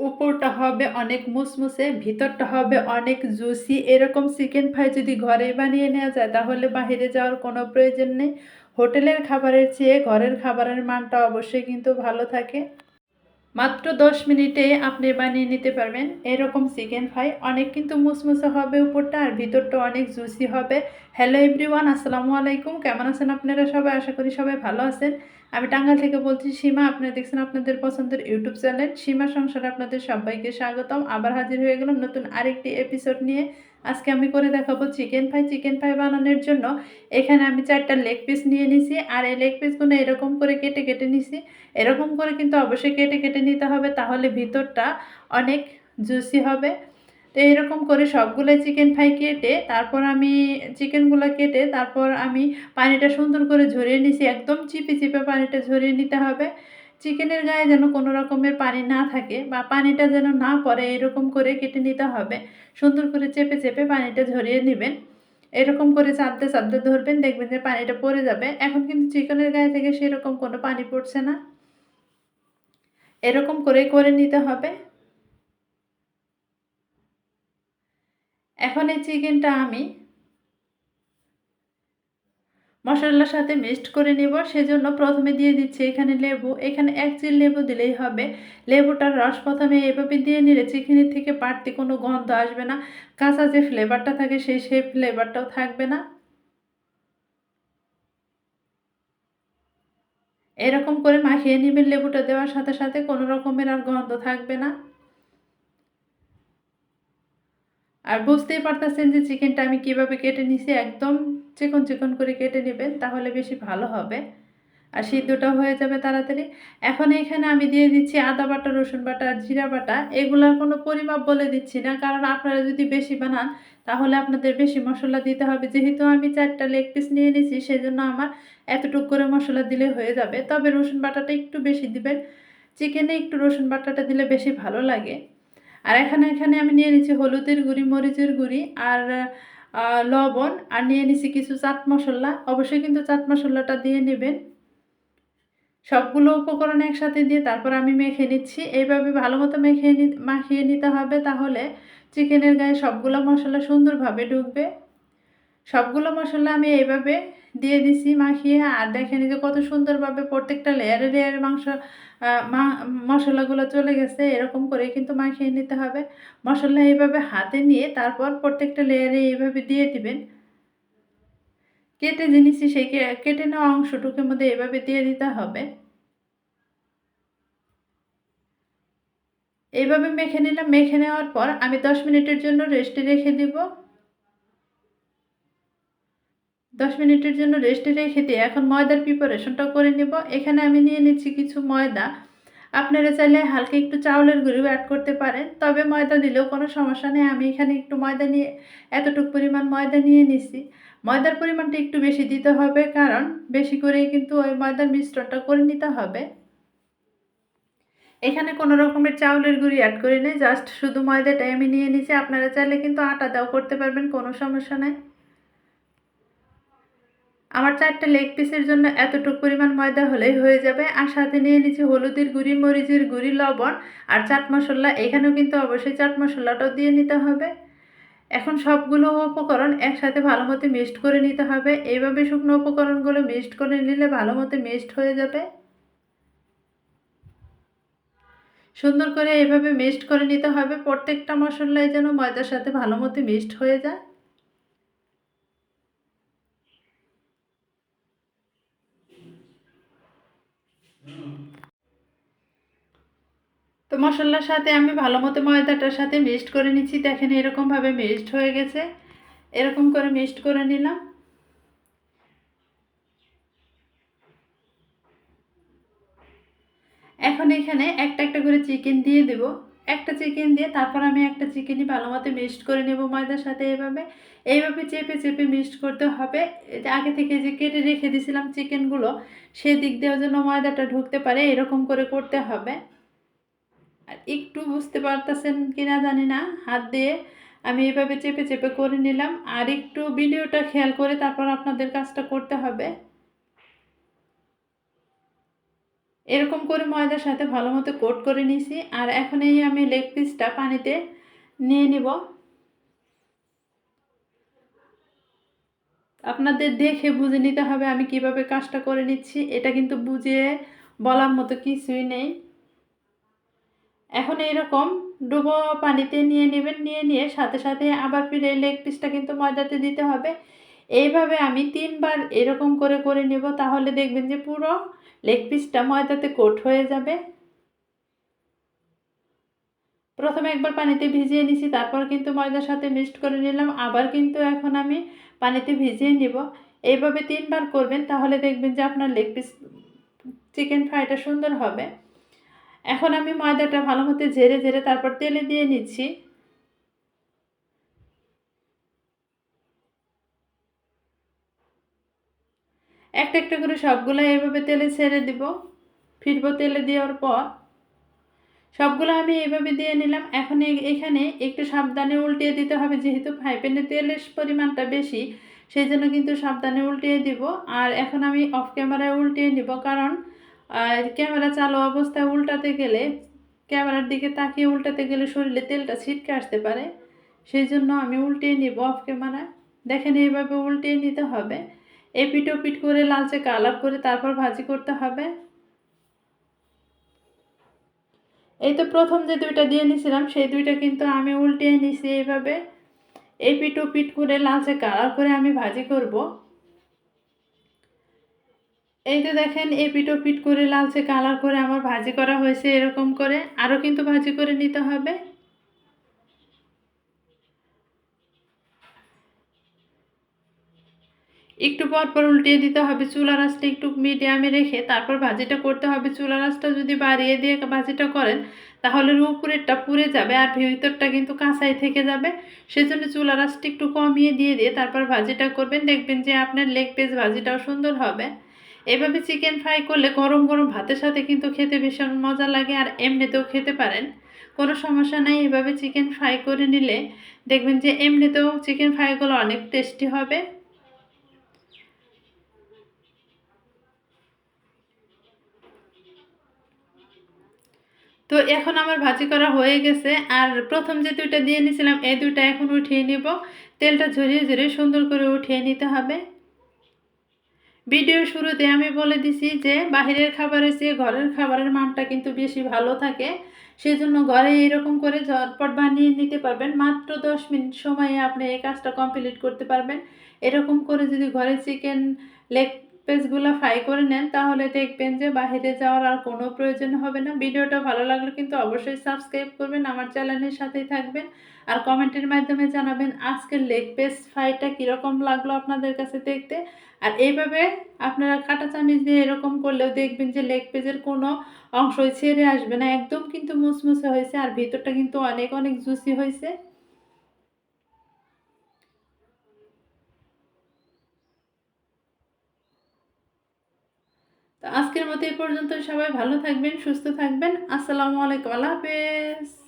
উপরটা হবে অনেক মুসমুসে, ভিতরটা হবে অনেক জুসি। এরকম চিকেন ফ্রাই যদি ঘরে বানিয়ে নেওয়া যায়, তাহলে বাইরে যাওয়ার কোনো প্রয়োজন নেই। হোটেলের খাবারের চেয়ে ঘরের খাবারের মানটা অবশ্যই কিন্তু ভালো থাকে। মাত্র দশ মিনিটে আপনি বানিয়ে নিতে পারবেন এরকম চিকেন ফ্রাই অনেক কিন্তু মুসমুসে হবে উপরটা আর ভিতরটা অনেক জুসি হবে। হ্যালো এভরিওয়ান আসসালামু আলাইকুম। কেমন আছেন আপনারা সবাই? আশা করি সবাই ভালো আছেন। আমি টাঙ্গাল থেকে বলছি, সীমা আপনারা দেখছেন আপনাদের পছন্দের ইউটিউব চ্যানেল। সীমা সংসারে আপনাদের সবাইকে স্বাগতম। আবার হাজির হয়ে গেলাম নতুন আরেকটি এপিসোড নিয়ে। আজকে আমি করে দেখাবো চিকেন ফ্রাই চিকেন ফ্রাই বানানোর জন্য এখানে আমি চারটা লেগ পিস নিয়ে নিছি। আর এই লেগ পিসগুলো এরকম করে কেটে কেটে নিছি। এরকম করে কিন্তু অবশ্যই কেটে কেটে নিতে হবে, তাহলে ভিতরটা অনেক জুসি হবে। তো এরকম করে সবগুলো চিকেন ফ্রাই কেটে তারপর আমি চিকেনগুলো কেটে তারপর আমি পানিটা সুন্দর করে ঝরিয়ে নিছি। একদম চিপে চিপে পানিটা ঝরিয়ে নিতে হবে। চিকেনের গায়ে যেন কোনো রকমের পানি না থাকে বা পানিটা যেন না পড়ে, এরকম করে কেটে নিতে হবে। সুন্দর করে চেপে চেপে পানিটা ঝরিয়ে নেবেন। এরকম করে চাপতে চাপতে ধরবেন, দেখবেন যে পানিটা পড়ে যাবে। এখন কিন্তু চিকেনের গায়ে থেকে সেরকম কোনো পানি পড়ছে না। এরকম করে করে নিতে হবে। এখন এই চিকেনটা আমি মশলার সাথে মিক্সড করে নেব। সেজন্য প্রথমে দিয়ে দিচ্ছি এখানে লেবু। এখানে এক চিল লেবু দিলেই হবে। লেবুটার রস প্রথমে এভাবে দিয়ে নিলে চিকেনের থেকে বাড়তি কোনো গন্ধ আসবে না। কাঁচা যে ফ্লেভারটা থাকে সেই সেই ফ্লেভারটাও থাকবে না। এরকম করে মাখিয়ে নেবেন লেবুটা দেওয়ার সাথে সাথে কোনো রকমের আর গন্ধ থাকবে না। আর বুঝতেই পারতেছেন যে চিকেনটা আমি কীভাবে কেটে নিছি, একদম চিকন চিকন করে কেটে নেবেন, তাহলে বেশি ভালো হবে। আর সিদ্ধটাও হয়ে যাবে তাড়াতাড়ি। এখন এখানে আমি দিয়ে দিচ্ছি আদা বাটা, রসুন বাটা আর জিরা বাটা। এগুলার কোনো পরিমাপ বলে দিচ্ছি না, কারণ আপনারা যদি বেশি বানান, তাহলে আপনাদের বেশি মশলা দিতে হবে। যেহেতু আমি চারটা লেগ পিস নিয়ে নিয়েছি সেজন্য আমার এতটুকু করে মশলা দিলে হয়ে যাবে। তবে রসুন বাটাটা একটু বেশি দিবেন। চিকেনে একটু রসুন বাটাটা দিলে বেশি ভালো লাগে। আর এখানে এখানে আমি নিয়ে নিচ্ছি হলুদের গুঁড়ি, মরিচের গুঁড়ি আর লবণ আর নিয়ে নিছি কিছু চাট মশলা। অবশ্যই কিন্তু চাট মশলাটা দিয়ে নেবেন। সবগুলো উপকরণ একসাথে দিয়ে তারপর আমি মেখে নিচ্ছি। এইভাবে ভালো মতো মেখে মাখিয়ে নিতে হবে তাহলে চিকেনের গায়ে সবগুলো মশলা সুন্দরভাবে ঢুকবে। সবগুলো মশলা আমি এইভাবে দিয়ে দিছি, মাখিয়ে। আর দেখেন যে কত সুন্দরভাবে প্রত্যেকটা লেয়ারে লেয়ারে মাংস মশলাগুলো চলে গেছে, এরকম করে কিন্তু মাখিয়ে নিতে হবে। মশলা এইভাবে হাতে নিয়ে তারপর প্রত্যেকটা লেয়ারে এইভাবে দিয়ে দিবেন। কেটে জিনিসই সেই কেটে নেওয়া অংশটুকুর মধ্যে এভাবে দিয়ে দিতে হবে। এইভাবে মেখে নিলাম, মেখে নেওয়ার পর আমি দশ মিনিটের জন্য রেস্টে রেখে দিব। দশ মিনিটের জন্য রেস্টে রেখে দিয়ে এখন ময়দার প্রিপারেশনটা করে নেব। এখানে আমি নিয়ে নিচ্ছি কিছু ময়দা। আপনারা চাইলে হালকা একটু চাউলের গুঁড়িও অ্যাড করতে পারেন, তবে ময়দা দিলেও কোনো সমস্যা নেই। আমি এখানে একটু ময়দা নিয়ে, এতটুকু পরিমাণ ময়দা নিয়ে নিছি। ময়দার পরিমাণটা একটু বেশি দিতে হবে, কারণ বেশি করেই কিন্তু ওই ময়দার মিশ্রণটা করে নিতে হবে। এখানে কোনো রকমের চাউলের গুঁড়ি অ্যাড করি নেই জাস্ট শুধু ময়দাটাই আমি নিয়ে নিছি। আপনারা চাইলে কিন্তু আটা দাও করতে পারবেন, কোনো সমস্যা নেই। আমার চারটে লেগ পিসের জন্য এতটুকু পরিমাণ ময়দা হলেই হয়ে যাবে। আর সাথে নিয়ে নিচ্ছি হলুদের গুঁড়ি, মরিচের গুঁড়ি, লবণ আর চাট মশলা। এখানেও কিন্তু অবশ্যই চাট মশলাটাও দিয়ে নিতে হবে। এখন সবগুলো উপকরণ একসাথে ভালো মতো মিক্সড করে নিতে হবে। এইভাবে শুকনো উপকরণগুলো মিক্সড করে নিলে ভালো মতো মিক্সড হয়ে যাবে। সুন্দর করে এইভাবে মিক্সড করে নিতে হবে। প্রত্যেকটা মশলাই যেন ময়দার সাথে ভালো মতো মিক্সড হয়ে যায়। তো মশলার সাথে আমি ভালো মতো ময়দাটার সাথে মিক্সড করে নিচ্ছি। দেখেন এরকমভাবে মিক্সড হয়ে গেছে। এরকম করে মিক্সড করে নিলাম। এখন এখানে একটা একটা করে চিকেন দিয়ে দেব। একটা চিকেন দিয়ে তারপর আমি একটা চিকেনই ভালো মতো মিক্সড করে নেব ময়দার সাথে এভাবে। এইভাবে চেপে চেপে মিক্সড করতে হবে। আগে থেকে যে কেটে রেখে দিয়েছিলাম চিকেনগুলো, সেদিক দিয়েও যেন ময়দাটা ঢুকতে পারে, এরকম করে করতে হবে। আর একটু বুঝতে পারতেছেন কিনা জানি না। হাত দিয়ে আমি এভাবে চেপে চেপে করে নিলাম। আর একটু ভিডিওটা খেয়াল করে তারপর আপনাদের কাজটা করতে হবে। এরকম করে ময়দার সাথে ভালো মতো কোট করে নিছি আর এখন এই আমি লেগ পিসটা পানিতে নিয়ে নিব। আপনাদের দেখে বুঝে নিতে হবে আমি কীভাবে কাজটা করে নিচ্ছি। এটা কিন্তু বুঝিয়ে বলার মতো কিছুই নেই। এখন এইরকম ডুবো পানিতে নিয়ে নেবেন, নিয়ে নিয়ে সাথে সাথে আবার ফিরে লেগ পিসটা কিন্তু ময়দাতে দিতে হবে। এইভাবে আমি তিনবার এরকম করে করে নেব, তাহলে দেখবেন যে পুরো লেগ পিসটা ময়দাতে কোট হয়ে যাবে। প্রথমে একবার পানিতে ভিজিয়ে নিছি, তারপর কিন্তু ময়দার সাথে মিক্সড করে নিলাম, আবার কিন্তু এখন আমি পানিতে ভিজিয়ে নিব। এইভাবে তিনবার করবেন, তাহলে দেখবেন যে আপনার লেগ পিস চিকেন ফ্রাইটা সুন্দর হবে। এখন আমি ময়দাটা ভালো মতো ঝেড়ে ঝেড়ে তারপর তেলে দিয়ে নিচ্ছি। একটা একটা করে সবগুলো এইভাবে তেলে ছেড়ে দিব। ফিরবো তেলে দেওয়ার পর। সবগুলো আমি এইভাবে দিয়ে নিলাম। এখন এখানে একটু সাবধানে উল্টিয়ে দিতে হবে, যেহেতু ফ্রাই প্যানে তেলের পরিমাণটা বেশি, সেই জন্য কিন্তু সাবধানে উল্টিয়ে দিব। আর এখন আমি অফ ক্যামেরায় উল্টিয়ে নিব, কারণ ক্যামেরা চালু অবস্থায় উল্টাতে গেলে, ক্যামেরার দিকে তাকিয়ে উল্টাতে গেলে শরীরে তেলটা ছিটকে আসতে পারে। সেই জন্য আমি উল্টিয়ে নিব অফ ক্যামেরায় দেখেন এইভাবে উল্টিয়ে নিতে হবে। এপিট ওপিট করে লালচে কালার করে তারপর ভাজি করতে হবে। এই তো প্রথম যে দুইটা দিয়ে নিয়েছিলাম সেই দুইটা কিন্তু আমি উল্টিয়ে নিছি এইভাবে। এপিট ওপিট করে লালচে কালার করে আমি ভাজি করব। এই তো দেখেন এপিট ওপিট করে লালচে কালার করে আমার ভাজি করা হয়েছে এরকম করে, আরও কিন্তু ভাজি করে নিতে হবে। একটু পর পর উল্টিয়ে দিতে হবে চুলা রাসটা একটু মিডিয়ামে রেখে তারপর ভাজিটা করতে হবে। চুলা রাসটা যদি বাড়িয়ে দিয়ে ভাজিটা করেন, তাহলে উপরেরটা পুড়ে যাবে আর ভিতরটা কিন্তু কাঁচাই থেকে যাবে। সেজন্য চুলা রাসটা একটু কমিয়ে দিয়ে দিয়ে তারপর ভাজিটা করবেন। দেখবেন যে আপনার লেগ পিস ভাজিটাও সুন্দর হবে। এভাবে চিকেন ফ্রাই করলে গরম গরম ভাতের সাথে কিন্তু খেতে ভীষণ মজা লাগে আর এমনিতেও খেতে পারেন। কোনো সমস্যা নাই, এভাবে চিকেন ফ্রাই করে নিলে দেখবেন যে এমনিতেও চিকেন ফ্রাইগুলো অনেক টেস্টি হবে। তো এখন আমার ভাজি করা হয়ে গেছে আর প্রথম যে দুইটা দিয়ে নিয়েছিলাম, এই দুইটা এখন উঠিয়ে নিব। তেলটা ঝরিয়ে ঝরিয়ে সুন্দর করে উঠিয়ে নিতে হবে। ভিডিও শুরুতে আমি বলে দিছি যে বাহিরের খাবারের চেয়ে ঘরের খাবারের মানটা কিন্তু বেশি ভালো থাকে। সেজন্য ঘরে এরকম করে ঝটপট বানিয়ে নিতে পারবেন। মাত্র দশ মিনিট সময়ে আপনি এই কাজটা কমপ্লিট করতে পারবেন। এরকম করে যদি ঘরে চিকেন লেগ পেজগুলো ফ্রাই করে নেন, তাহলে দেখবেন যে বাহিরে যাওয়ার আর কোনো প্রয়োজন হবে না। ভিডিওটা ভালো লাগলে কিন্তু অবশ্যই সাবস্ক্রাইব করবেন, আমার চ্যানেলের সাথেই থাকবেন। আর কমেন্টের মাধ্যমে জানাবেন আজকের লেগ পেজ ফ্রাইটা কীরকম লাগল আপনাদের কাছে দেখতে। আর এইভাবে আপনারা কাটা চামিচ দিয়ে এরকম করলেও দেখবেন যে লেগ পেজের কোনো অংশই ছেড়ে আসবে না, একদম কিন্তু মুসমুসে হয়েছে। আর ভিতরটা কিন্তু অনেক অনেক জুসি হয়েছে। তো আজকের মতো এই পর্যন্ত সবাই ভালো থাকবেন সুস্থ থাকবেন। আসসালামু আলাইকুম। আল্লাহ হাফেজ।